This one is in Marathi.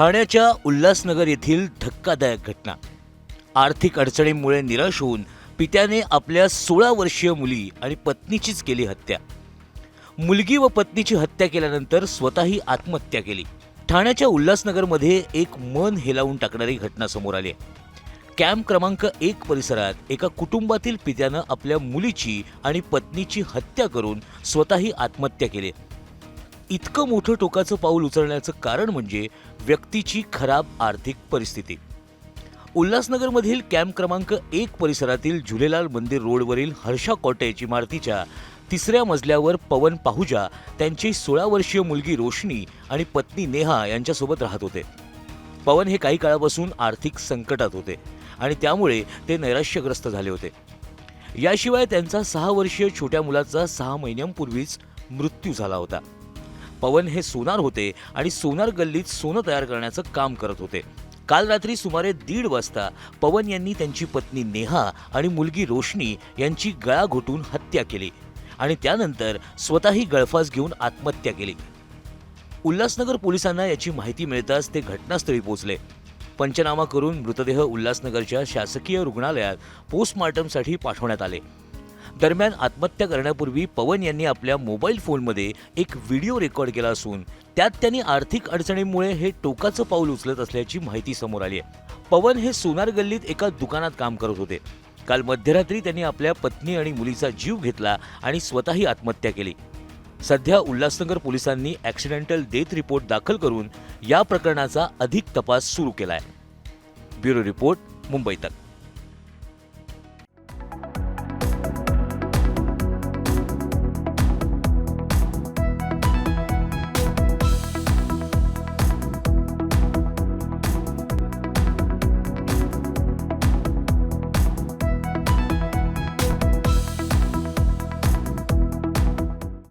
ठाण्याच्या उल्हासनगर येथील धक्कादायक घटना. आर्थिक अडचणींमुळे निराश होऊन पित्याने आपल्या सोळा वर्षीय मुली आणि पत्नीचीच केली हत्या. मुलगी व पत्नीची हत्या केल्यानंतर स्वतःही आत्महत्या केली. ठाण्याच्या उल्हासनगरमध्ये एक मन हेलावून टाकणारी घटना समोर आली कॅम्प क्रमांक एक परिसरात एका कुटुंबातील पित्यानं आपल्या मुलीची आणि पत्नीची हत्या करून स्वतःही आत्महत्या केली. इतकं मोठं टोकाचं पाऊल उचलण्याचं कारण म्हणजे व्यक्तीची खराब आर्थिक परिस्थिती. उल्हासनगरमधील कॅम्प क्रमांक एक परिसरातील झुलेलाल मंदिर रोडवरील हर्षा कॉटेज इमारतीच्या तिसऱ्या मजल्यावर पवन पाहुजा त्यांची सोळा वर्षीय मुलगी रोशनी आणि पत्नी नेहा यांच्यासोबत राहत होते. पवन हे काही काळापासून आर्थिक संकटात होते आणि त्यामुळे ते नैराश्यग्रस्त झाले होते. याशिवाय त्यांचा सहा वर्षीय छोट्या मुलाचा सहा महिन्यांपूर्वीच मृत्यू झाला होता. पवन हे सोनार होते आणि सोनार गल्लीत सोनं तयार करण्याचं काम करत होते. काल रात्री सुमारे दीड वाजता पवन यांनी त्यांची पत्नी नेहा आणि मुलगी रोशनी यांची गळा घोटून हत्या केली आणि त्यानंतर स्वतःही गळफास घेऊन आत्महत्या केली. उल्हासनगर पोलिसांना याची माहिती मिळताच ते घटनास्थळी पोहोचले. पंचनामा करून मृतदेह उल्हासनगरच्या शासकीय रुग्णालयात पोस्टमार्टमसाठी पाठवण्यात आले. दरम्यान आत्महत्या करण्यापूर्वी पवन यांनी आपल्या मोबाईल फोनमध्ये एक व्हिडिओ रेकॉर्ड केला असून त्यात त्यांनी आर्थिक अडचणींमुळे हे टोकाचं पाऊल उचलत असल्याची माहिती समोर आली आहे. पवन हे सोनार गल्लीत एका दुकानात काम करत होते. काल मध्यरात्री त्यांनी आपल्या पत्नी आणि मुलीचा जीव घेतला आणि स्वतःही आत्महत्या केली. सध्या उल्हासनगर पोलिसांनी ॲक्सिडेंटल डेथ रिपोर्ट दाखल करून या प्रकरणाचा अधिक तपास सुरू केला आहे ब्युरो रिपोर्ट मुंबई तक.